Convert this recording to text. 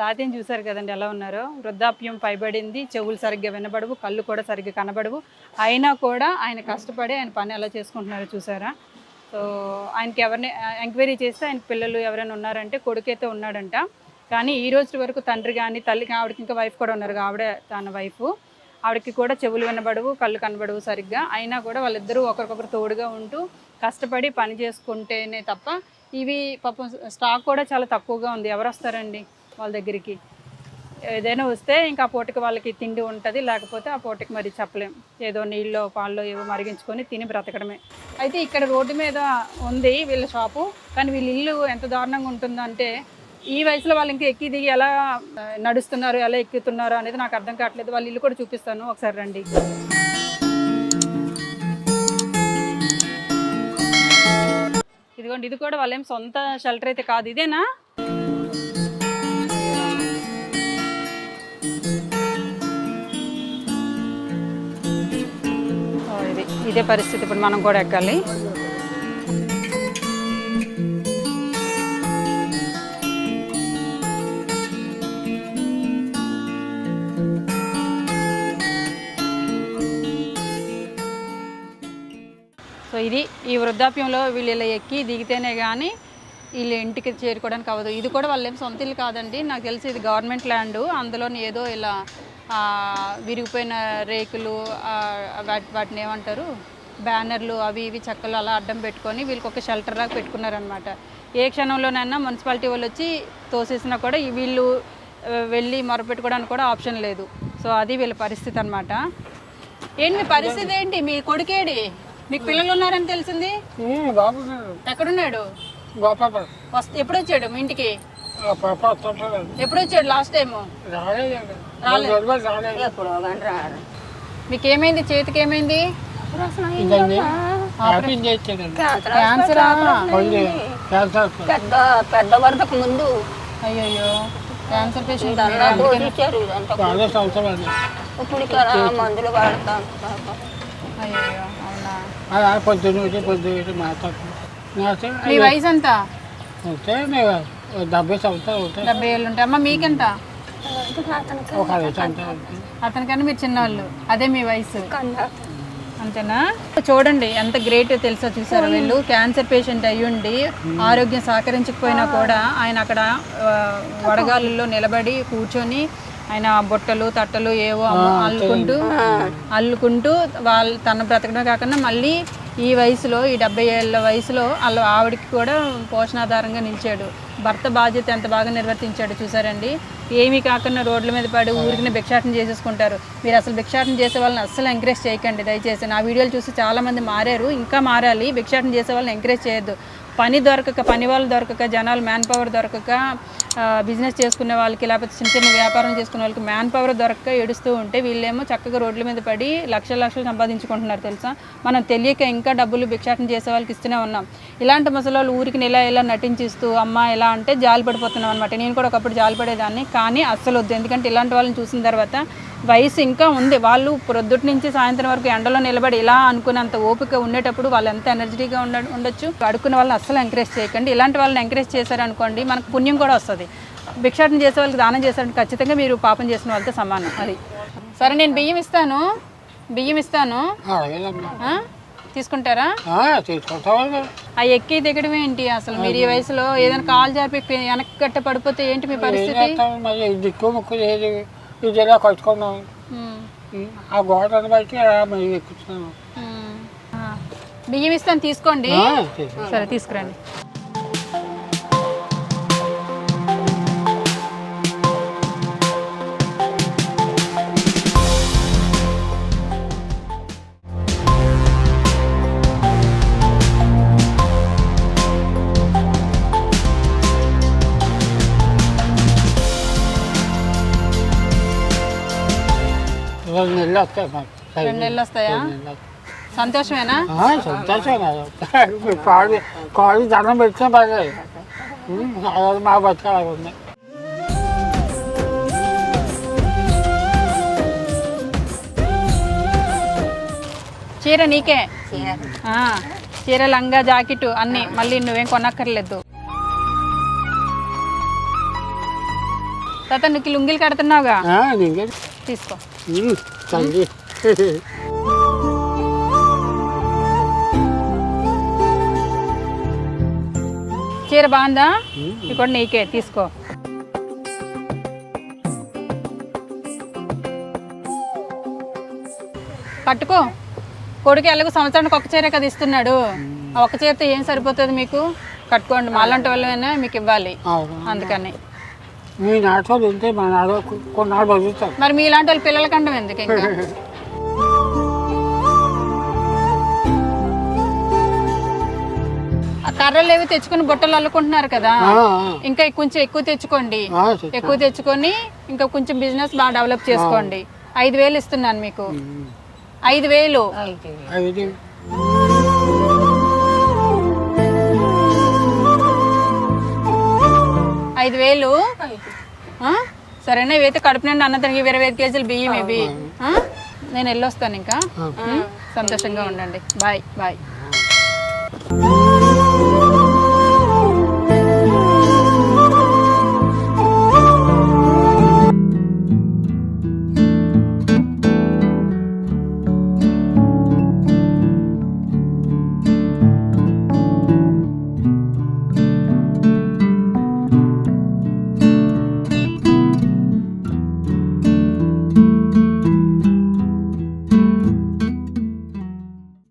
తాతయ్యని చూశారు కదండి ఎలా ఉన్నారో. వృద్ధాప్యం పైబడింది చెవులు సరిగ్గా వినబడవు కళ్ళు కూడా సరిగ్గా కనబడవు. అయినా కూడా ఆయన కష్టపడి ఆయన పని ఎలా చేసుకుంటున్నారో చూసారా సో ఆయనకి ఎవరిని ఎంక్వైరీ చేస్తే ఆయన పిల్లలు ఎవరైనా ఉన్నారంటే కొడుకైతే ఉన్నాడంట. కానీ ఈ రోజు వరకు తండ్రి కానీ తల్లి ఆవిడకి ఇంకా వైఫ్ కూడా ఉన్నారు. ఆవిడ తన వైఫ్. ఆవిడకి కూడా చెవులు వినబడవు కళ్ళు కనబడవు సరిగ్గా. అయినా కూడా వాళ్ళిద్దరూ ఒకరికొకరు తోడుగా ఉంటూ కష్టపడి పని చేసుకుంటేనే తప్ప ఇవి పాపం స్టాక్ కూడా చాలా తక్కువగా ఉంది. ఎవరు వస్తారండి? వాళ్ళ దగ్గరికి. ఏదైనా వస్తే ఇంకా ఆ పూటకి వాళ్ళకి తిండి ఉంటుంది లేకపోతే ఆ పూటకి మరి చెప్పలేం. ఏదో నీళ్ళు పాల్లో ఏవో మరిగించుకొని తిని బ్రతకడమే. అయితే ఇక్కడ రోడ్డు మీద ఉంది వీళ్ళ షాపు కానీ వీళ్ళ ఇల్లు ఎంత దారుణంగా ఉంటుందంటే ఈ వయసులో వాళ్ళు ఇంకా ఎక్కి దిగి ఎలా నడుస్తున్నారు ఎలా ఎక్కుతున్నారు అనేది నాకు అర్థం కావట్లేదు. వాళ్ళ ఇల్లు కూడా చూపిస్తాను ఒకసారి రండి. ఇదిగోండి ఇది కూడా వాళ్ళేం సొంత షెల్టర్ అయితే కాదు ఇదేనా? ఇదే పరిస్థితి ఇప్పుడు మనం కూడా ఎక్కాలి. సో ఇది ఈ వృద్ధాప్యంలో వీళ్ళు ఇలా ఎక్కి దిగితేనే కానీ వీళ్ళు ఇంటికి చేరుకోవడానికి అవ్వదు. ఇది కూడా వాళ్ళేం సొంత ఇల్లు కాదండి. నాకు తెలిసి ఇది గవర్నమెంట్ ల్యాండ్. అందులోని ఏదో ఇలా విరిగిపోయిన రేకులు వాటిని ఏమంటారు? బ్యానర్లు అవి ఇవి చెక్కలు అలా అడ్డం పెట్టుకొని వీళ్ళకి ఒక షెల్టర్ లాగా పెట్టుకున్నారనమాట ఏ క్షణంలోనైనా మున్సిపాలిటీ వాళ్ళు వచ్చి తోసేసినా కూడా వీళ్ళు వెళ్ళి మొరపెట్టుకోవడానికి కూడా ఆప్షన్ లేదు. సో అది వీళ్ళ పరిస్థితి అనమాట ఏంటి మీ పరిస్థితి ఏంటి? మీ కొడుకేడి? మీకు పిల్లలు ఉన్నారని తెలిసింది? ఎక్కడున్నాడు? ఎప్పుడు వచ్చాడు మీ ఇంటికి? ఎప్పుడు వచ్చాడు లాస్ట్ టైం ఎప్పుడో మీకు ఏమైంది చేతికి ఏమైంది పెద్ద పెద్ద వరదకు ముందు. అయ్యయ్యో. క్యాన్సర్ పేషెంట్ ఇప్పుడు ఇక్కడ మందులు వాడతాం పాపం. అయ్యయ్యో అవునా? అలా పొద్దున్న పొద్దున్న మాట్లాడుతున్నాం. నాతో మీ వయసు. ఎంత మేము డెబ్బై సంవత్సరాలు ఉంటాయి డెబ్బై ఏళ్ళు ఉంటాయి. అమ్మ మీకెంత? ఒక సంవత్సరాలు అతనికన్నా మీరు చిన్నవాళ్ళు. అదే మీ వయసు. అంతేనా? చూడండి ఎంత గ్రేట్ తెలుసో చూసారు వీళ్ళు? క్యాన్సర్ పేషెంట్ అయ్యుండి ఆరోగ్యం సహకరించకపోయినా కూడా ఆయన అక్కడ వడగాలుల్లో నిలబడి కూర్చొని ఆయన బుట్టలు తట్టలు ఏవో అమ్ము- అల్లుకుంటూ అల్లుకుంటూ వాళ్ళు తన బ్రతకడమే కాకుండా మళ్ళీ ఈ వయసులో ఈ డెబ్బై ఏళ్ళ వయసులో వాళ్ళ ఆవిడకి కూడా పోషణాధారంగా నిలిచాడు. భర్త బాధ్యత ఎంత బాగా నిర్వర్తించాడు చూసారండి. ఏమీ కాకుండా రోడ్ల మీద పడి ఊరికి భిక్షాటన చేసేసుకుంటారు. మీరు అసలు భిక్షాటన చేసే వాళ్ళని అస్సలు ఎంకరేజ్ చేయకండి దయచేసి. నా వీడియోలు చూసి చాలామంది మారారు ఇంకా మారాలి. భిక్షాటన చేసే వాళ్ళని ఎంకరేజ్ చేయొద్దు. పని దొరకక పని వాళ్ళు దొరకక జనాలు మ్యాన్ పవర్ దొరకక బిజినెస్ చేసుకునే వాళ్ళకి లేకపోతే చిన్న చిన్న వ్యాపారం చేసుకునే వాళ్ళకి మ్యాన్ పవర్ దొరక్క ఏడుస్తూ ఉంటే వీళ్ళేమో చక్కగా రోడ్ల మీద పడి లక్షల లక్షలు సంపాదించుకుంటున్నారు తెలుసా? మనం తెలియక ఇంకా డబ్బులు భిక్షాటన చేసే వాళ్ళకి ఇస్తూనే ఉన్నాం. ఇలాంటి ముసలి ఊరికి ఇలా ఇలా నటించిస్తూ అమ్మ ఎలా అంటే జాలి పడిపోతున్నాం అనమాట నేను కూడా ఒకప్పుడు జాలి పడేదాన్ని కానీ అస్సలు వద్దు. ఎందుకంటే ఇలాంటి వాళ్ళని చూసిన తర్వాత వయసు ఇంకా ఉంది. వాళ్ళు ప్రొద్దుటి నుంచి సాయంత్రం వరకు ఎండలో నిలబడి ఇలా అనుకున్నంత ఓపిక ఉండేటప్పుడు వాళ్ళు ఎంత ఎనర్జీగా ఉండ ఉండొచ్చు. అడుక్కునే వాళ్ళని అస్సలు ఎంకరేజ్ చేయకండి. ఇలాంటి వాళ్ళని ఎంకరేజ్ చేశారనుకోండి మనకు పుణ్యం కూడా వస్తుంది. భిక్షాటన చేసే వాళ్ళకి దానం చేశారంటే ఖచ్చితంగా మీరు పాపం చేసిన వాళ్ళతో సమానం అది. సరే నేను బియ్యం ఇస్తాను. బియ్యం ఇస్తాను. ఆ? తీసుకుంటారా? తీసుకుంటాం ఆ ఎక్కి దిగడం ఏంటి అసలు? మీరు ఈ వయసులో ఏదైనా కాలు జారి వెనక్కి గట్ట పడిపోతే ఏంటి మీ పరిస్థితి? మరి దిక్కు ముక్కు ఏది ఇది ఇలా కట్టుకున్నాం. ఉమ్. ఆ గోడను బట్టి అలా మరి ఎక్కుతున్నాం. ఉమ్. ఆ. బియ్యం ఇస్తాను తీసుకోండి. సరే తీసుకురండి. రెండు నెలలు వస్తాయి మాకు. రెండు నెలలు వస్తాయా. సంతోషమేనా? ఆ, సంతోషం కాళ్ళు కాళ్ళు దండం పెట్టిన పర్లేదు మా బతుకు అలా ఉంది. చీర నీకే? చీర. ఆ, చీర లంగా జాకెట్ అన్ని మళ్ళీ నువ్వేం కొనక్కర్లేదు. తాత నువ్వు లుంగిలు కడుతున్నావుగా? తీసుకో. చీర బాగుందా? ఇది కూడా నీకే తీసుకో. కట్టుకో కొడుకు ఎలాగో సంవత్సరానికి ఒక చీర కదా ఇస్తున్నాడు. ఒక్క చీరతో ఏం సరిపోతుంది మీకు? కట్టుకోండి. మాలాంటి వాళ్ళైనా మీకు ఇవ్వాలి. అందుకని. మీ నాటో తింటే మా నాడు కొన్నాళ్ళు బతుకుతాం మరి మీలాంటి వాళ్ళ పిల్లల కండం ఎందుకు ఇంకా? ఆ కర్రలు ఏవి తెచ్చుకుని బుట్టలు అల్లుకుంటున్నారు కదా ఇంకా కొంచెం ఎక్కువ తెచ్చుకోండి. ఎక్కువ తెచ్చుకొని ఇంకా కొంచెం బిజినెస్ బాగా డెవలప్ చేసుకోండి. ఐదు వేలు ఇస్తున్నాను మీకు. ఐదు వేలు. ఐదు వేలు? సరేనా ఇవైతే కడుపు నిండి అన్న తిరిగి ఇరవై ఐదు కేజీలు బియ్యం ఇవి? నేను వెళ్ళొస్తాను ఇంకా? సంతోషంగా ఉండండి బాయ్ బాయ్